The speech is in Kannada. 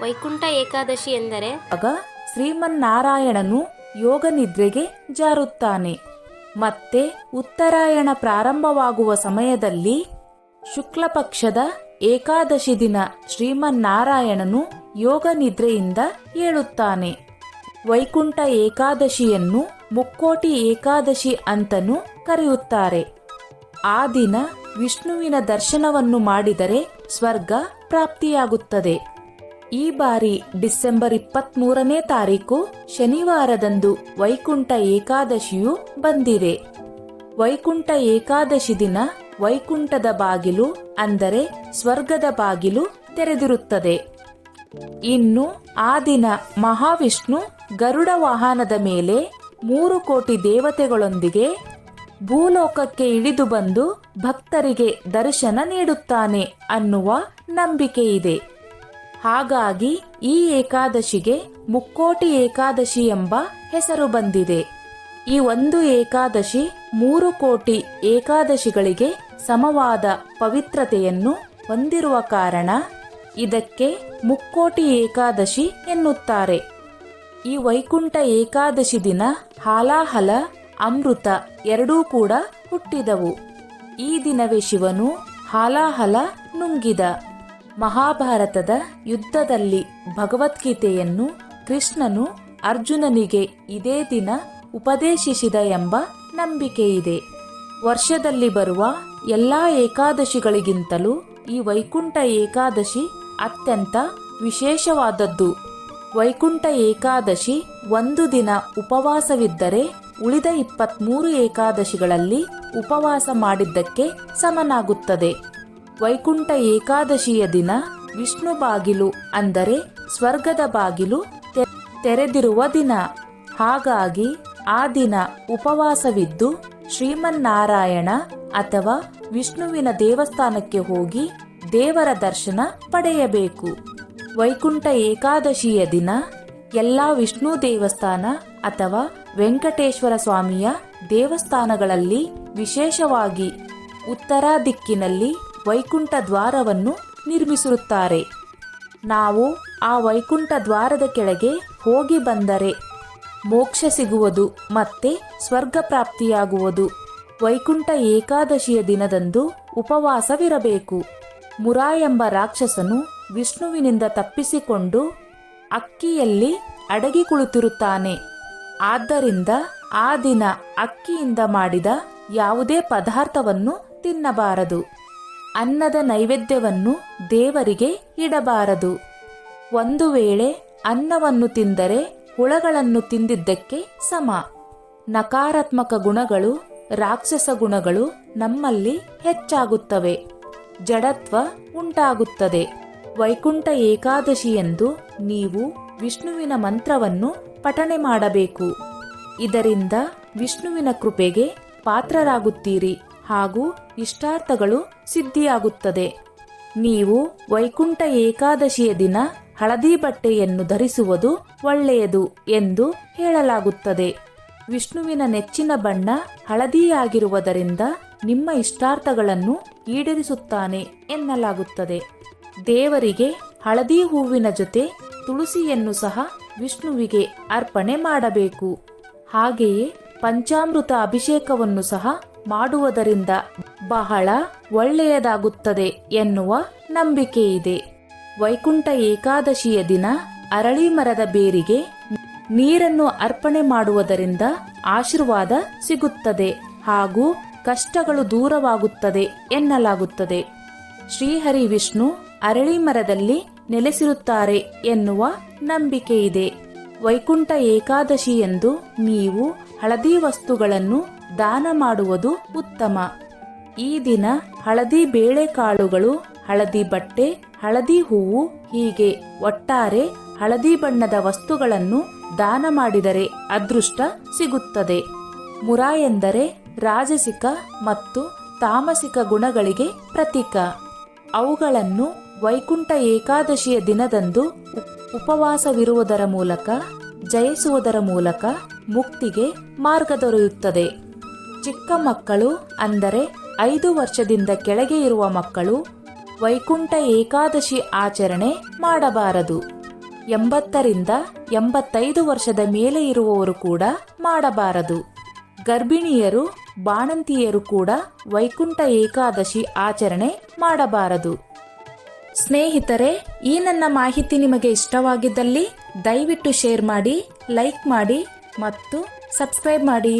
ವೈಕುಂಠ ಏಕಾದಶಿ ಎಂದರೆ? ಆಗ ಶ್ರೀಮನ್ನಾರಾಯಣನು ಯೋಗ ನಿದ್ರೆಗೆ ಜಾರುತ್ತಾನೆ. ಮತ್ತೆ ಉತ್ತರಾಯಣ ಪ್ರಾರಂಭವಾಗುವ ಸಮಯದಲ್ಲಿ ಶುಕ್ಲ ಪಕ್ಷದ ಏಕಾದಶಿ ದಿನ ಶ್ರೀಮನ್ನಾರಾಯಣನು ಯೋಗ ನಿದ್ರೆಯಿಂದ ಏಳುತ್ತಾನೆ. ವೈಕುಂಠ ಏಕಾದಶಿಯನ್ನು ಮುಕ್ಕೋಟಿ ಏಕಾದಶಿ ಅಂತನೂ ಕರೆಯುತ್ತಾರೆ. ಆ ದಿನ ವಿಷ್ಣುವಿನ ದರ್ಶನವನ್ನು ಮಾಡಿದರೆ ಸ್ವರ್ಗ ಪ್ರಾಪ್ತಿಯಾಗುತ್ತದೆ. ಈ ಬಾರಿ ಡಿಸೆಂಬರ್ ಇಪ್ಪತ್ಮೂರನೇ ತಾರೀಕು ಶನಿವಾರದಂದು ವೈಕುಂಠ ಏಕಾದಶಿಯು ಬಂದಿದೆ. ವೈಕುಂಠ ಏಕಾದಶಿ ದಿನ ವೈಕುಂಠದ ಬಾಗಿಲು ಅಂದರೆ ಸ್ವರ್ಗದ ಬಾಗಿಲು ತೆರೆದಿರುತ್ತದೆ. ಇನ್ನು ಆ ದಿನ ಮಹಾವಿಷ್ಣು ಗರುಡ ವಾಹನದ ಮೇಲೆ ಮೂರು ಕೋಟಿ ದೇವತೆಗಳೊಂದಿಗೆ ಭೂಲೋಕಕ್ಕೆ ಇಳಿದು ಬಂದು ಭಕ್ತರಿಗೆ ದರ್ಶನ ನೀಡುತ್ತಾನೆ ಅನ್ನುವ ನಂಬಿಕೆ ಇದೆ ಹಾಗಾಗಿ ಈ ಏಕಾದಶಿಗೆ ಮುಕ್ಕೋಟಿ ಏಕಾದಶಿ ಎಂಬ ಹೆಸರು ಬಂದಿದೆ. ಈ ಒಂದು ಏಕಾದಶಿ ಮೂರು ಕೋಟಿ ಏಕಾದಶಿಗಳಿಗೆ ಸಮವಾದ ಪವಿತ್ರತೆಯನ್ನು ಹೊಂದಿರುವ ಕಾರಣ ಇದಕ್ಕೆ ಮುಕ್ಕೋಟಿ ಏಕಾದಶಿ ಎನ್ನುತ್ತಾರೆ. ಈ ವೈಕುಂಠ ಏಕಾದಶಿ ದಿನ ಹಾಲಾಹಲ, ಅಮೃತ ಎರಡೂ ಕೂಡ ಹುಟ್ಟಿದವು. ಈ ದಿನವೇ ಶಿವನು ಹಾಲಾಹಲ ನುಂಗಿದ. ಮಹಾಭಾರತದ ಯುದ್ಧದಲ್ಲಿ ಭಗವದ್ಗೀತೆಯನ್ನು ಕೃಷ್ಣನು ಅರ್ಜುನನಿಗೆ ಇದೇ ದಿನ ಉಪದೇಶಿಸಿದ ಎಂಬ ನಂಬಿಕೆಯಿದೆ. ವರ್ಷದಲ್ಲಿ ಬರುವ ಎಲ್ಲಾ ಏಕಾದಶಿಗಳಿಗಿಂತಲೂ ಈ ವೈಕುಂಠ ಏಕಾದಶಿ ಅತ್ಯಂತ ವಿಶೇಷವಾದದ್ದು. ವೈಕುಂಠ ಏಕಾದಶಿ ಒಂದು ದಿನ ಉಪವಾಸವಿದ್ದರೆ ಉಳಿದ ಇಪ್ಪತ್ಮೂರು ಏಕಾದಶಿಗಳಲ್ಲಿ ಉಪವಾಸ ಮಾಡಿದ್ದಕ್ಕೆ ಸಮನಾಗುತ್ತದೆ. ವೈಕುಂಠ ಏಕಾದಶಿಯ ದಿನ ವಿಷ್ಣು ಬಾಗಿಲು ಅಂದರೆ ಸ್ವರ್ಗದ ಬಾಗಿಲು ತೆರೆದಿರುವ ದಿನ. ಹಾಗಾಗಿ ಆ ದಿನ ಉಪವಾಸವಿದ್ದು ಶ್ರೀಮನ್ನಾರಾಯಣ ಅಥವಾ ವಿಷ್ಣುವಿನ ದೇವಸ್ಥಾನಕ್ಕೆ ಹೋಗಿ ದೇವರ ದರ್ಶನ ಪಡೆಯಬೇಕು. ವೈಕುಂಠ ಏಕಾದಶಿಯ ದಿನ ಎಲ್ಲ ವಿಷ್ಣು ದೇವಸ್ಥಾನ ಅಥವಾ ವೆಂಕಟೇಶ್ವರ ಸ್ವಾಮಿಯ ದೇವಸ್ಥಾನಗಳಲ್ಲಿ ವಿಶೇಷವಾಗಿ ಉತ್ತರ ದಿಕ್ಕಿನಲ್ಲಿ ವೈಕುಂಠ ದ್ವಾರವನ್ನು ನಿರ್ಮಿಸಿರುತ್ತಾರೆ. ನಾವು ಆ ವೈಕುಂಠ ದ್ವಾರದ ಕೆಳಗೆ ಹೋಗಿ ಬಂದರೆ ಮೋಕ್ಷ ಸಿಗುವುದು ಮತ್ತೆ ಸ್ವರ್ಗ ಪ್ರಾಪ್ತಿಯಾಗುವುದು. ವೈಕುಂಠ ಏಕಾದಶಿಯ ದಿನದಂದು ಉಪವಾಸವಿರಬೇಕು. ಮುರಾ ಎಂಬ ರಾಕ್ಷಸನು ವಿಷ್ಣುವಿನಿಂದ ತಪ್ಪಿಸಿಕೊಂಡು ಅಕ್ಕಿಯಲ್ಲಿ ಅಡಗಿ ಕುಳಿತಿರುತ್ತಾನೆ. ಆದ್ದರಿಂದ ಆ ದಿನ ಅಕ್ಕಿಯಿಂದ ಮಾಡಿದ ಯಾವುದೇ ಪದಾರ್ಥವನ್ನು ತಿನ್ನಬಾರದು. ಅನ್ನದ ನೈವೇದ್ಯವನ್ನು ದೇವರಿಗೆ ಇಡಬಾರದು. ಒಂದು ವೇಳೆ ಅನ್ನವನ್ನು ತಿಂದರೆ ಹುಳಗಳನ್ನು ತಿಂದಿದ್ದಕ್ಕೆ ಸಮ. ನಕಾರಾತ್ಮಕ ಗುಣಗಳು, ರಾಕ್ಷಸ ಗುಣಗಳು ನಮ್ಮಲ್ಲಿ ಹೆಚ್ಚಾಗುತ್ತವೆ. ಜಡತ್ವ ಉಂಟಾಗುತ್ತದೆ. ವೈಕುಂಠ ಏಕಾದಶಿಯೆಂದು ನೀವು ವಿಷ್ಣುವಿನ ಮಂತ್ರವನ್ನು ಪಠಣೆ ಮಾಡಬೇಕು. ಇದರಿಂದ ವಿಷ್ಣುವಿನ ಕೃಪೆಗೆ ಪಾತ್ರರಾಗುತ್ತೀರಿ ಹಾಗೂ ಇಷ್ಟಾರ್ಥಗಳು ಸಿದ್ಧಿಯಾಗುತ್ತದೆ. ನೀವು ವೈಕುಂಠ ಏಕಾದಶಿಯ ದಿನ ಹಳದಿ ಬಟ್ಟೆಯನ್ನು ಧರಿಸುವುದು ಒಳ್ಳೆಯದು ಎಂದು ಹೇಳಲಾಗುತ್ತದೆ. ವಿಷ್ಣುವಿನ ನೆಚ್ಚಿನ ಬಣ್ಣ ಹಳದಿಯಾಗಿರುವುದರಿಂದ ನಿಮ್ಮ ಇಷ್ಟಾರ್ಥಗಳನ್ನು ಈಡೇರಿಸುತ್ತಾನೆ ಎನ್ನಲಾಗುತ್ತದೆ. ದೇವರಿಗೆ ಹಳದಿ ಹೂವಿನ ಜೊತೆ ತುಳಸಿಯನ್ನು ಸಹ ವಿಷ್ಣುವಿಗೆ ಅರ್ಪಣೆ ಮಾಡಬೇಕು. ಹಾಗೆಯೇ ಪಂಚಾಮೃತ ಅಭಿಷೇಕವನ್ನು ಸಹ ಮಾಡುವುದರಿಂದ ಬಹಳ ಒಳ್ಳೆಯದಾಗುತ್ತದೆ ಎನ್ನುವ ನಂಬಿಕೆ ಇದೆ ವೈಕುಂಠ ಏಕಾದಶಿಯ ದಿನ ಅರಳಿ ಮರದ ಬೇರಿಗೆ ನೀರನ್ನು ಅರ್ಪಣೆ ಮಾಡುವುದರಿಂದ ಆಶೀರ್ವಾದ ಸಿಗುತ್ತದೆ ಹಾಗೂ ಕಷ್ಟಗಳು ದೂರವಾಗುತ್ತದೆ ಎನ್ನಲಾಗುತ್ತದೆ. ಶ್ರೀಹರಿ ವಿಷ್ಣು ಅರಳಿ ಮರದಲ್ಲಿ ನೆಲೆಸಿರುತ್ತಾರೆ ಎನ್ನುವ ನಂಬಿಕೆ ಇದೆ ವೈಕುಂಠ ಏಕಾದಶಿ ಎಂದು ನೀವು ಹಳದಿ ವಸ್ತುಗಳನ್ನು ದಾನ ಮಾಡುವುದು ಉತ್ತಮ. ಈ ದಿನ ಹಳದಿ ಬೇಳೆಕಾಳುಗಳು, ಹಳದಿ ಬಟ್ಟೆ, ಹಳದಿ ಹೂವು ಹೀಗೆ ಒಟ್ಟಾರೆ ಹಳದಿ ಬಣ್ಣದ ವಸ್ತುಗಳನ್ನು ದಾನ ಮಾಡಿದರೆ ಅದೃಷ್ಟ ಸಿಗುತ್ತದೆ. ಮುರಾ ಎಂದರೆ ರಾಜಸಿಕ ಮತ್ತು ತಾಮಸಿಕ ಗುಣಗಳಿಗೆ ಪ್ರತೀಕ. ಅವುಗಳನ್ನು ವೈಕುಂಠ ಏಕಾದಶಿಯ ದಿನದಂದು ಉಪವಾಸವಿರುವುದರ ಮೂಲಕ, ಜಯಿಸುವುದರ ಮೂಲಕ ಮುಕ್ತಿಗೆ ಮಾರ್ಗ ದೊರೆಯುತ್ತದೆ. ಚಿಕ್ಕ ಮಕ್ಕಳು, ಅಂದರೆ ಐದು ವರ್ಷದಿಂದ ಕೆಳಗೆ ಇರುವ ಮಕ್ಕಳು, ವೈಕುಂಠ ಏಕಾದಶಿ ಆಚರಣೆ ಮಾಡಬಾರದು. ಎಂಬತ್ತರಿಂದ ಎಂಬತ್ತೈದು ವರ್ಷದ ಮೇಲೆ ಇರುವವರು ಕೂಡ ಮಾಡಬಾರದು. ಗರ್ಭಿಣಿಯರು ಬಾಣಂತಿಯರು ಕೂಡ ವೈಕುಂಠ ಏಕಾದಶಿ ಆಚರಣೆ ಮಾಡಬಾರದು. ಸ್ನೇಹಿತರೆ, ಈ ನನ್ನ ಮಾಹಿತಿ ನಿಮಗೆ ಇಷ್ಟವಾಗಿದ್ದಲ್ಲಿ ದಯವಿಟ್ಟು ಶೇರ್ ಮಾಡಿ, ಲೈಕ್ ಮಾಡಿ ಮತ್ತು ಸಬ್ಸ್ಕ್ರೈಬ್ ಮಾಡಿ.